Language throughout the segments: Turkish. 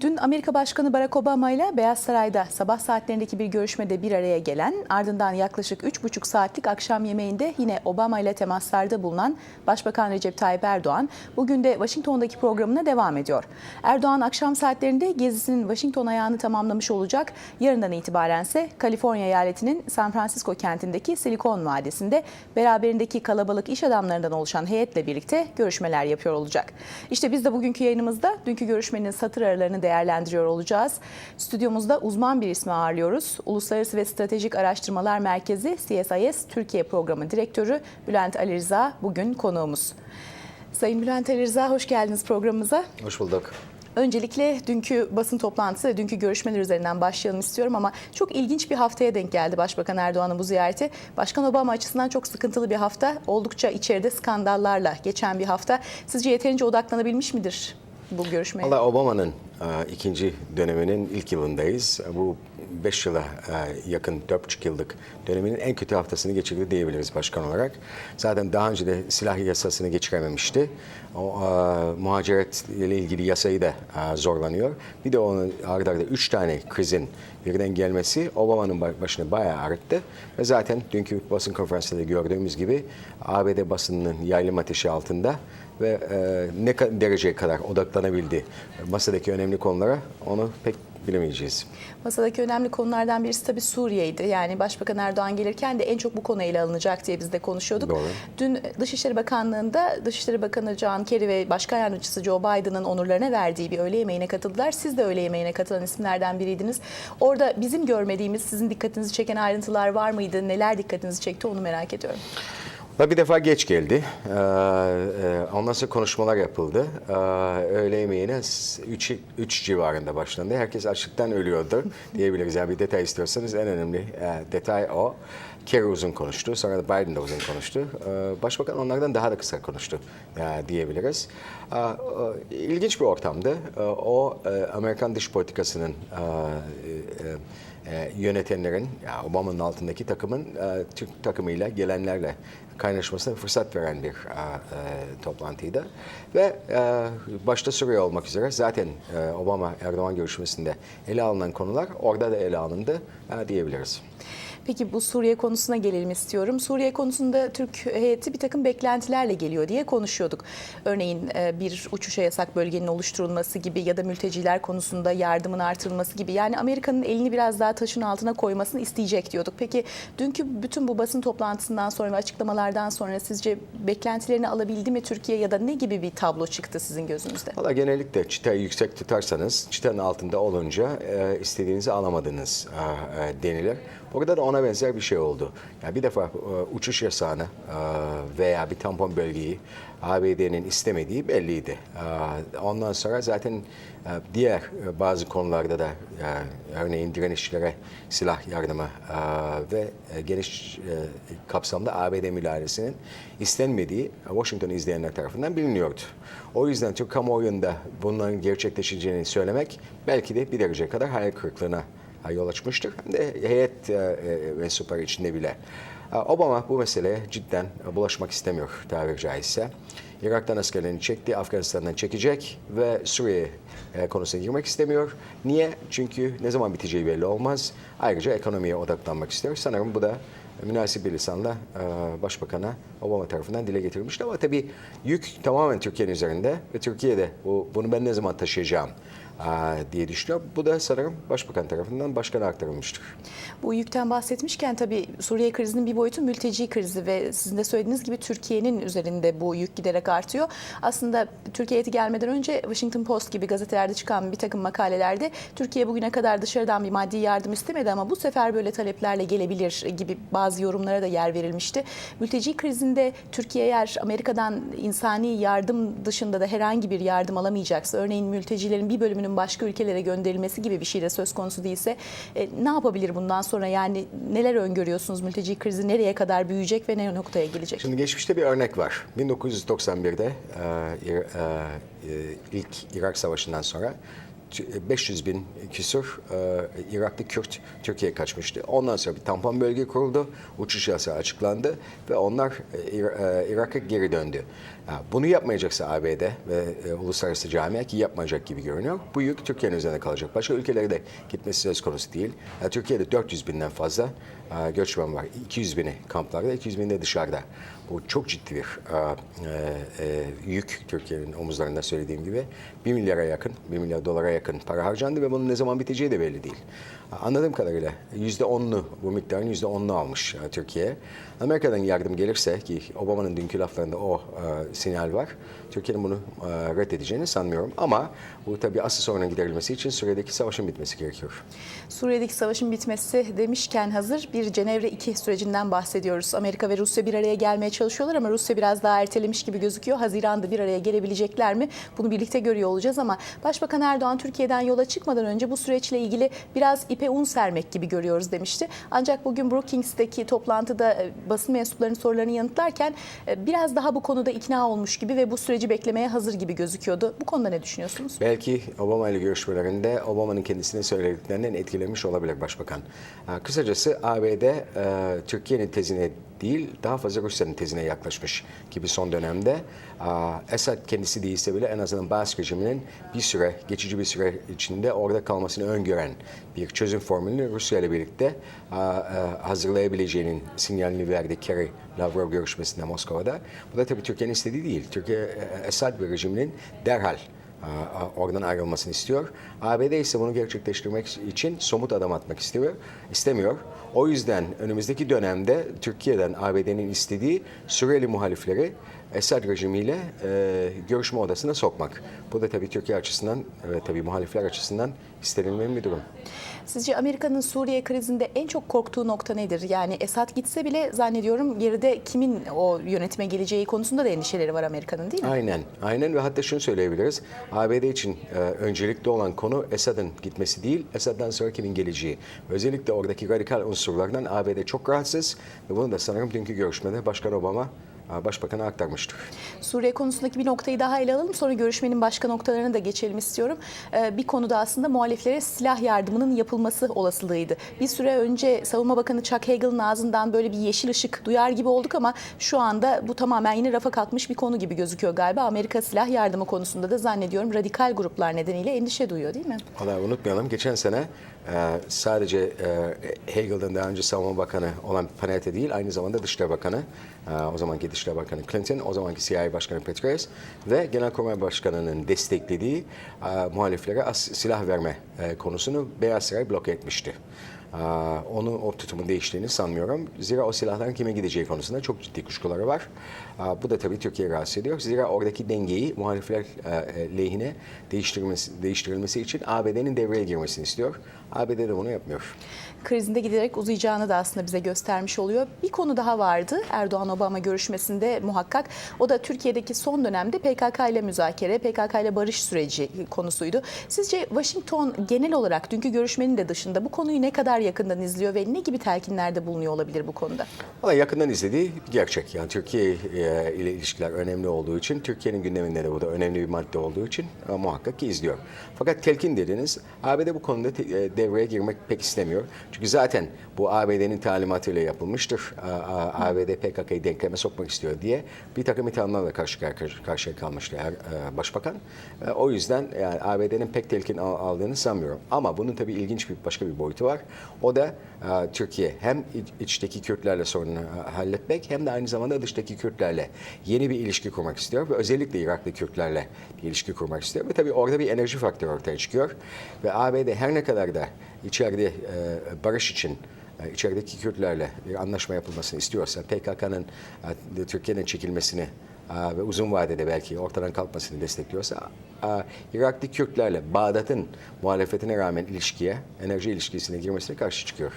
Dün Amerika Başkanı Barack Obama ile Beyaz Saray'da sabah saatlerindeki bir görüşmede bir araya gelen ardından yaklaşık 3,5 saatlik akşam yemeğinde yine Obama ile temaslarda bulunan Başbakan Recep Tayyip Erdoğan bugün de Washington'daki programına devam ediyor. Erdoğan akşam saatlerinde gezisinin Washington ayağını tamamlamış olacak. Yarından itibaren ise Kaliforniya eyaletinin San Francisco kentindeki Silikon Vadisi'nde beraberindeki kalabalık iş adamlarından oluşan heyetle birlikte görüşmeler yapıyor olacak. İşte biz de bugünkü yayınımızda dünkü görüşmenin satır aralarını değerlendiriyor olacağız. Stüdyomuzda uzman bir ismi ağırlıyoruz. Uluslararası ve Stratejik Araştırmalar Merkezi CSIS Türkiye Programı Direktörü Bülent Ali Rıza bugün konuğumuz. Sayın Bülent Ali Rıza hoş geldiniz programımıza. Hoş bulduk. Öncelikle dünkü basın toplantısı ve dünkü görüşmeler üzerinden başlayalım istiyorum ama çok ilginç bir haftaya denk geldi Başbakan Erdoğan'ın bu ziyareti. Başkan Obama açısından çok sıkıntılı bir hafta. Oldukça içeride skandallarla geçen bir hafta. Sizce yeterince odaklanabilmiş midir bu görüşmeye? Valla Obama'nın ikinci döneminin ilk yılındayız. Bu 5 yıla e, yakın, 4,5 yıllık döneminin en kötü haftasını geçirdi diyebiliriz başkan olarak. Zaten daha önce de silah yasasını geçirememişti. O e, muhaciret ile ilgili yasayı da e, zorlanıyor. Bir de onun arda arda 3 tane krizin birden gelmesi Obama'nın başını bayağı ağrıttı. Ve zaten dünkü basın konferansında da gördüğümüz gibi ABD basınının yaylım ateşi altında ve ne dereceye kadar odaklanabildi masadaki önemli konulara onu pek bilemeyeceğiz. Masadaki önemli konulardan birisi tabii Suriye'ydi. Yani Başbakan Erdoğan gelirken de en çok bu konu ele alınacak diye biz de konuşuyorduk. Doğru. Dün Dışişleri Bakanlığı'nda Dışişleri Bakanı John Kerry ve Başkan Yardımcısı Joe Biden'ın onurlarına verdiği bir öğle yemeğine katıldılar. Siz de öğle yemeğine katılan isimlerden biriydiniz. Orada bizim görmediğimiz, sizin dikkatinizi çeken ayrıntılar var mıydı? Neler dikkatinizi çekti onu merak ediyorum. Ve bir defa geç geldi. Ee, e, ondan sonra konuşmalar yapıldı. Ee, öğle yemeğine 3 civarında başlandı. Herkes açlıktan ölüyordu diyebiliriz. Yani bir detay istiyorsanız en önemli e, detay o. Kerry uzun konuştu. Sonra da Biden de uzun konuştu. Ee, Başbakan onlardan daha da kısa konuştu diyebiliriz. Ee, e, İlginç bir ortamdı. Ee, O e, Amerikan dış politikasının e, yönetenlerin, Obama'nın altındaki takımın Türk takımıyla gelenlerle kaynaşmasına fırsat veren bir toplantıydı. Ve başta Suriye olmak üzere zaten Obama-Erdoğan görüşmesinde ele alınan konular orada da ele alındı diyebiliriz. Peki bu Suriye konusuna gelelim istiyorum. Suriye konusunda Türk heyeti bir takım beklentilerle geliyor diye konuşuyorduk. Örneğin e, bir uçuşa yasak bölgenin oluşturulması gibi ya da mülteciler konusunda yardımın artırılması gibi. Yani Amerika'nın elini biraz daha taşın altına koymasını isteyecek diyorduk. Peki dünkü bütün bu basın toplantısından sonra ve açıklamalardan sonra sizce beklentilerini alabildi mi Türkiye ya da ne gibi bir tablo çıktı sizin gözünüzde? Valla genellikle çıtayı yüksek tutarsanız, çıtanın altında olunca e, istediğinizi alamadınız e, denilir. Burada da ona benzer bir şey oldu. Yani bir defa e, uçuş yasağını e, veya bir tampon bölgeyi ABD'nin istemediği belliydi. E, ondan sonra zaten diğer bazı konularda da örneğin direnişçilere silah yardımı ve geniş kapsamda ABD müdahalesinin istenmediği Washington izleyenler tarafından biliniyordu. O yüzden Türk kamuoyunda bunların gerçekleşeceğini söylemek belki de bir derece kadar hayal kırıklığına yol açmıştır. Hem de heyet e, e, mensupları içinde bile. Obama bu meseleye cidden bulaşmak istemiyor tabiri caizse. Irak'tan askerlerini çekti, Afganistan'dan çekecek ve Suriye e, konusuna girmek istemiyor. Niye? Çünkü ne zaman biteceği belli olmaz. Ayrıca ekonomiye odaklanmak istiyor. Sanırım bu da münasip bir lisanla e, Başbakan'a Obama tarafından dile getirilmişti. Ama tabii yük tamamen Türkiye'nin üzerinde ve Türkiye'de bu, bunu ben ne zaman taşıyacağım diye düşünüyor. Bu da sanırım Başbakan tarafından başkana aktarılmıştır. Bu yükten bahsetmişken tabii Suriye krizinin bir boyutu mülteci krizi ve sizin de söylediğiniz gibi Türkiye'nin üzerinde bu yük giderek artıyor. Aslında Türkiye heyeti gelmeden önce Washington Post gibi gazetelerde çıkan bir takım makalelerde Türkiye bugüne kadar dışarıdan bir maddi yardım istemedi ama bu sefer böyle taleplerle gelebilir gibi bazı yorumlara da yer verilmişti. Mülteci krizinde Türkiye eğer Amerika'dan insani yardım dışında da herhangi bir yardım alamayacaksa örneğin mültecilerin bir bölümünün başka ülkelere gönderilmesi gibi bir şey de söz konusu değilse e, ne yapabilir bundan sonra yani neler öngörüyorsunuz mülteci krizi nereye kadar büyüyecek ve ne noktaya gelecek? Şimdi geçmişte bir örnek var. 1991'de e, e, e, ilk Irak Savaşı'ndan sonra 500 bin küsur e, Iraklı Kürt Türkiye'ye kaçmıştı. Ondan sonra bir tampon bölge kuruldu, uçuş yasağı açıklandı ve onlar e, İra- e, Irak'a geri döndü. Bunu yapmayacaksa ABD ve e, uluslararası camia ki yapmayacak gibi görünüyor. Bu yük Türkiye'nin üzerine kalacak. Başka ülkelere de gitmesi söz konusu değil. Türkiye'de 400 binden fazla e, göçmen var. 200 bini kamplarda, 200 bini de dışarıda. Bu çok ciddi bir e, e, yük Türkiye'nin omuzlarında söylediğim gibi. 1 milyara yakın, 1 milyar dolara yakın para harcandı ve bunun ne zaman biteceği de belli değil. Anladığım kadarıyla %10'unu, bu miktarın %10'unu almış e, Türkiye. Amerika'dan yardım gelirse ki Obama'nın dünkü laflarında o e, sinyal var. Türkiye'nin bunu e, reddedeceğini sanmıyorum. Ama bu tabii asıl sorunun giderilmesi için Suriye'deki savaşın bitmesi gerekiyor. Suriye'deki savaşın bitmesi demişken hazır bir Cenevre 2 sürecinden bahsediyoruz. Amerika ve Rusya bir araya gelmeye çalışıyorlar ama Rusya biraz daha ertelemiş gibi gözüküyor. Haziran'da bir araya gelebilecekler mi? Bunu birlikte görüyor olacağız ama Başbakan Erdoğan Türkiye'den yola çıkmadan önce bu süreçle ilgili biraz ipe un sermek gibi görüyoruz demişti. Ancak bugün Brookings'teki toplantıda e, basın mensuplarının sorularını yanıtlarken e, biraz daha bu konuda ikna olmuş gibi ve bu süreci beklemeye hazır gibi gözüküyordu. Bu konuda ne düşünüyorsunuz? Belki Obama ile görüşmelerinde Obama'nın kendisine söylediklerinden etkilenmiş olabilir başbakan. Kısacası ABD e, Türkiye'nin tezine değil daha fazla Rusya'nın tezine yaklaşmış gibi son dönemde. Esad kendisi değilse bile en azından Baas rejiminin bir süre, geçici bir süre içinde orada kalmasını öngören bir çözüm formülünü Rusya ile birlikte e, hazırlayabileceğinin sinyalini verdi Kerry Lavrov görüşmesinde Moskova'da. Bu da tabii Türkiye'nin istediği değil. Türkiye e, Esad bir rejiminin derhal oradan ayrılmasını istiyor. ABD ise bunu gerçekleştirmek için somut adım atmak istiyor, istemiyor. O yüzden önümüzdeki dönemde Türkiye'den ABD'nin istediği Suriyeli muhalifleri Esad rejimiyle e, görüşme odasına sokmak. Bu da tabii Türkiye açısından ve tabii muhalifler açısından istenilmeyen bir durum. Sizce Amerika'nın Suriye krizinde en çok korktuğu nokta nedir? Yani Esad gitse bile zannediyorum geride kimin o yönetime geleceği konusunda da endişeleri var Amerika'nın değil mi? Aynen, aynen ve hatta şunu söyleyebiliriz. ABD için e, öncelikli olan konu Esad'ın gitmesi değil, Esad'dan sonra kimin geleceği. Özellikle oradaki radikal unsurlardan ABD çok rahatsız ve bunu da sanırım dünkü görüşmede Başkan Obama Başbakan'a aktarmıştır. Suriye konusundaki bir noktayı daha ele alalım. Sonra görüşmenin başka noktalarına da geçelim istiyorum. Ee, Bir konuda aslında muhaliflere silah yardımının yapılması olasılığıydı. Bir süre önce Savunma Bakanı Chuck Hagel'ın ağzından böyle bir yeşil ışık duyar gibi olduk ama şu anda bu tamamen yine rafa kalkmış bir konu gibi gözüküyor galiba. Amerika silah yardımı konusunda da zannediyorum radikal gruplar nedeniyle endişe duyuyor değil mi? Valla unutmayalım geçen sene e, sadece e, Hagel'dan daha önce Savunma Bakanı olan Panetta değil aynı zamanda Dışişleri Bakanı e, o zamanki Dışişleri Bakanı Clinton, o zamanki CIA Başkanı Petraeus ve Genelkurmay Başkanı'nın desteklediği e, muhaliflere silah verme e, konusunu Beyaz Saray bloke etmişti. Onu o tutumun değiştiğini sanmıyorum. Zira o silahların kime gideceği konusunda çok ciddi kuşkuları var. Bu da tabii Türkiye'yi rahatsız ediyor. Zira oradaki dengeyi muhalifler e, e, lehine değiştirilmesi, değiştirilmesi için ABD'nin devreye girmesini istiyor. ABD de bunu yapmıyor. krizinde giderek uzayacağını da aslında bize göstermiş oluyor. Bir konu daha vardı Erdoğan-Obama görüşmesinde muhakkak. O da Türkiye'deki son dönemde PKK ile müzakere, PKK ile barış süreci konusuydu. Sizce Washington genel olarak dünkü görüşmenin de dışında bu konuyu ne kadar yakından izliyor ve ne gibi telkinlerde bulunuyor olabilir bu konuda? Valla yakından izlediği gerçek. Yani Türkiye e, ile ilişkiler önemli olduğu için, Türkiye'nin gündeminde de bu da önemli bir madde olduğu için e, muhakkak ki izliyor. Fakat telkin dediniz, ABD bu konuda e, devreye girmek pek istemiyor. Çünkü zaten bu ABD'nin talimatıyla yapılmıştır. ABD PKK'yı denkleme sokmak istiyor diye bir takım ithamlarla karşı karşı- karşıya kalmıştı başbakan. O yüzden yani ABD'nin pek telkin al- aldığını sanmıyorum. Ama bunun tabii ilginç bir başka bir boyutu var. O da e, Türkiye hem iç- içteki Kürtlerle sorunu e, halletmek hem de aynı zamanda dıştaki Kürtlerle yeni bir ilişki kurmak istiyor ve özellikle Iraklı Kürtlerle bir ilişki kurmak istiyor. Ve tabii orada bir enerji faktörü ortaya çıkıyor. Ve ABD her ne kadar da içeride e, barış için içerideki Kürtlerle bir anlaşma yapılmasını istiyorsa, PKK'nın Türkiye'den çekilmesini ve uzun vadede belki ortadan kalkmasını destekliyorsa, Iraklı Kürtlerle Bağdat'ın muhalefetine rağmen ilişkiye, enerji ilişkisine girmesine karşı çıkıyor.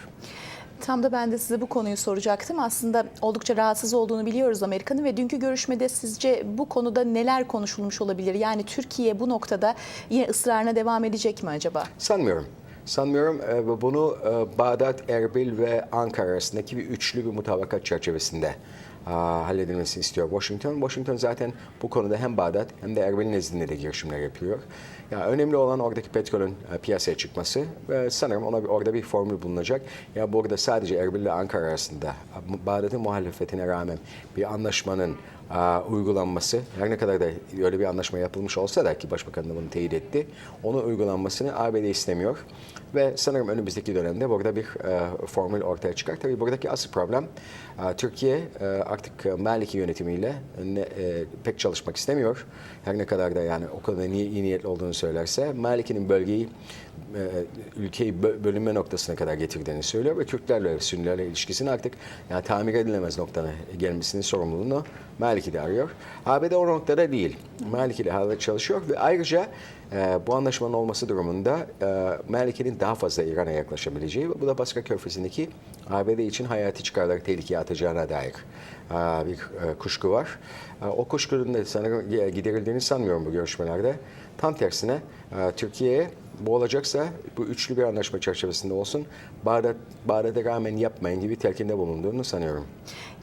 Tam da ben de size bu konuyu soracaktım. Aslında oldukça rahatsız olduğunu biliyoruz Amerika'nın ve dünkü görüşmede sizce bu konuda neler konuşulmuş olabilir? Yani Türkiye bu noktada yine ısrarına devam edecek mi acaba? Sanmıyorum. Sanmıyorum e, bunu e, Bağdat, Erbil ve Ankara arasındaki bir üçlü bir mutabakat çerçevesinde halledilmesini istiyor Washington. Washington zaten bu konuda hem Bağdat hem de Erbil nezdinde de girişimler yapıyor. Ya önemli olan oradaki petrolün e, piyasaya çıkması ve sanırım ona bir, orada bir formül bulunacak. Ya burada sadece Erbil ile Ankara arasında Bağdat'ın muhalefetine rağmen bir anlaşmanın e, uygulanması her ne kadar da öyle bir anlaşma yapılmış olsa da ki Başbakan da bunu teyit etti. Onun uygulanmasını ABD istemiyor ve sanırım önümüzdeki dönemde burada bir e, formül ortaya çıkar. Tabii buradaki asıl problem e, Türkiye e, artık e, Maliki yönetimiyle ne, e, pek çalışmak istemiyor. Her ne kadar da yani o kadar iyi, iyi niyetli olduğunu söylerse Maliki'nin bölgeyi e, ülkeyi bö- bölünme noktasına kadar getirdiğini söylüyor ve Kürtlerle Sünnilerle ilişkisini artık yani tamir edilemez noktana gelmesinin sorumluluğunu Maliki de arıyor. ABD o noktada değil. Maliki ile hala çalışıyor ve ayrıca e, bu anlaşmanın olması durumunda e, Maliki'nin daha fazla İran'a yaklaşabileceği ve bu da Basra Körfezi'ndeki ABD için hayati çıkarları tehlikeye atacağına dair e, bir e, kuşku var. E, o kuşkunun da sanırım giderildiğini sanmıyorum bu görüşmelerde. Tam tersine Türkiye'ye bu olacaksa bu üçlü bir anlaşma çerçevesinde olsun. Bağdat, Bağdat'a rağmen yapmayın gibi telkinde bulunduğunu sanıyorum.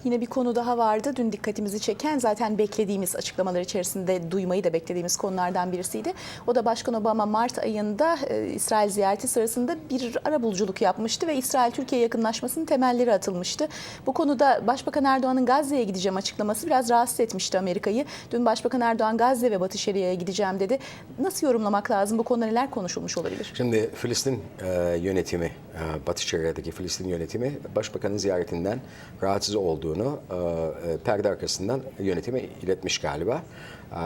Yine bir konu daha vardı. Dün dikkatimizi çeken zaten beklediğimiz açıklamalar içerisinde duymayı da beklediğimiz konulardan birisiydi. O da Başkan Obama Mart ayında e, İsrail ziyareti sırasında bir arabuluculuk yapmıştı ve İsrail-Türkiye yakınlaşmasının temelleri atılmıştı. Bu konuda Başbakan Erdoğan'ın Gazze'ye gideceğim açıklaması biraz rahatsız etmişti Amerika'yı. Dün Başbakan Erdoğan Gazze ve Batı Şeria'ya gideceğim dedi. Nasıl yorumlamak lazım? Bu konuda neler konuşulmuş olabilir? Şimdi Filistin e, yönetimi, e, Batı Şeria'daki Filistin yönetimi Başbakanın ziyaretinden rahatsız olduğunu e, e, perde arkasından yönetime iletmiş galiba. E,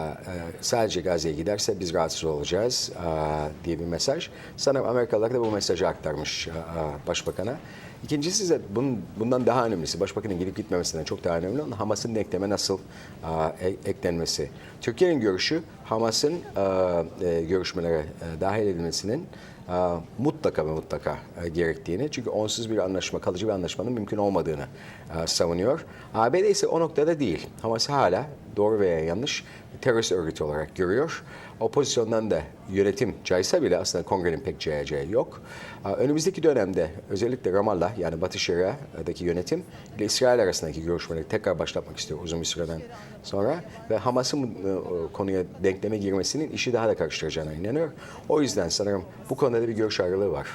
sadece Gazze'ye giderse biz rahatsız olacağız diye bir mesaj. Sanırım Amerikalılar da bu mesajı aktarmış Başbakan'a. İkincisi de bunun, bundan daha önemlisi, Başbakanın gidip gitmemesinden çok daha önemli olan Hamas'ın denkleme nasıl e, eklenmesi. Türkiye'nin görüşü Hamas'ın e, görüşmelere e, dahil edilmesinin mutlaka ve mutlaka e, gerektiğini çünkü onsuz bir anlaşma, kalıcı bir anlaşmanın mümkün olmadığını e, savunuyor. ABD ise o noktada değil. Hamas'ı hala doğru veya yanlış terörist örgütü olarak görüyor. O pozisyondan da yönetim caysa bile aslında kongrenin pek cayacağı yok. Önümüzdeki dönemde özellikle Ramallah yani Batı Şeria'daki yönetim ile İsrail arasındaki görüşmeleri tekrar başlatmak istiyor uzun bir süreden sonra ve Hamas'ın e, konuya denkleme girmesinin işi daha da karıştıracağına inanıyor. O yüzden sanırım bu konuda da bir görüş ayrılığı var.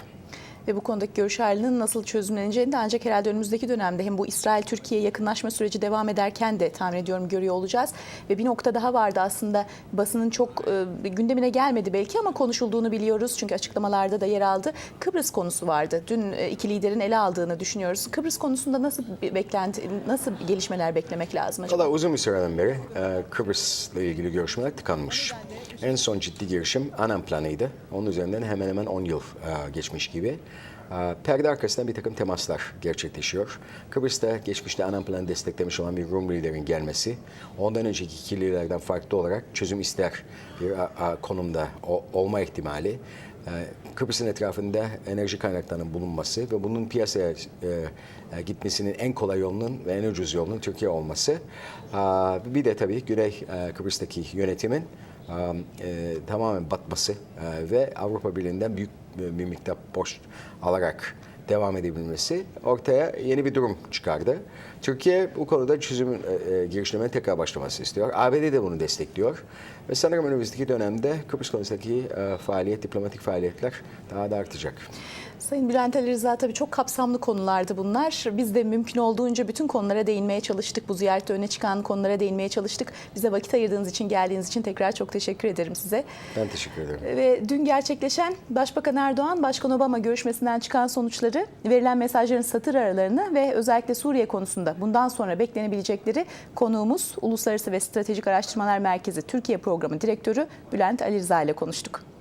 Ve bu konudaki görüş ayrılığının nasıl çözümleneceğini de ancak herhalde önümüzdeki dönemde hem bu İsrail-Türkiye yakınlaşma süreci devam ederken de tahmin ediyorum görüyor olacağız. Ve bir nokta daha vardı aslında basının çok e, gündemine gelmedi belki ama konuşulduğunu biliyoruz. Çünkü açıklamalarda da yer aldı. Kıbrıs konusu vardı. Dün e, iki liderin ele aldığını düşünüyoruz. Kıbrıs konusunda nasıl beklenti, nasıl gelişmeler beklemek lazım acaba? Valla uzun bir süreden beri e, Kıbrıs'la ilgili görüşmeler tıkanmış. En son ciddi girişim Anam planıydı. Onun üzerinden hemen hemen 10 yıl e, geçmiş gibi. E, Perde arkasından bir takım temaslar gerçekleşiyor. Kıbrıs'ta geçmişte Anam planı desteklemiş olan bir Rum liderin gelmesi, ondan önceki iki liderden farklı olarak çözüm ister bir konumda olma ihtimali, e, Kıbrıs'ın etrafında enerji kaynaklarının bulunması ve bunun piyasaya e, e, gitmesinin en kolay yolunun ve en ucuz yolunun Türkiye olması. Bir de tabii Güney Kıbrıs'taki yönetimin e, tamamen batması e, ve Avrupa Birliği'nden büyük bir miktar borç alarak devam edebilmesi ortaya yeni bir durum çıkardı. Türkiye bu konuda çözümün e, e, girişimine tekrar başlaması istiyor. ABD de bunu destekliyor. Ve sanırım önümüzdeki dönemde Kıbrıs konusundaki e, faaliyet, diplomatik faaliyetler daha da artacak. Sayın Bülent Ali Rıza tabii çok kapsamlı konulardı bunlar. Biz de mümkün olduğunca bütün konulara değinmeye çalıştık. Bu ziyarette öne çıkan konulara değinmeye çalıştık. Bize vakit ayırdığınız için, geldiğiniz için tekrar çok teşekkür ederim size. Ben teşekkür ederim. Ve dün gerçekleşen Başbakan Erdoğan, Başkan Obama görüşmesinden çıkan sonuçları, verilen mesajların satır aralarını ve özellikle Suriye konusunda bundan sonra beklenebilecekleri konuğumuz Uluslararası ve Stratejik Araştırmalar Merkezi Türkiye Programı Direktörü Bülent Ali Rıza ile konuştuk.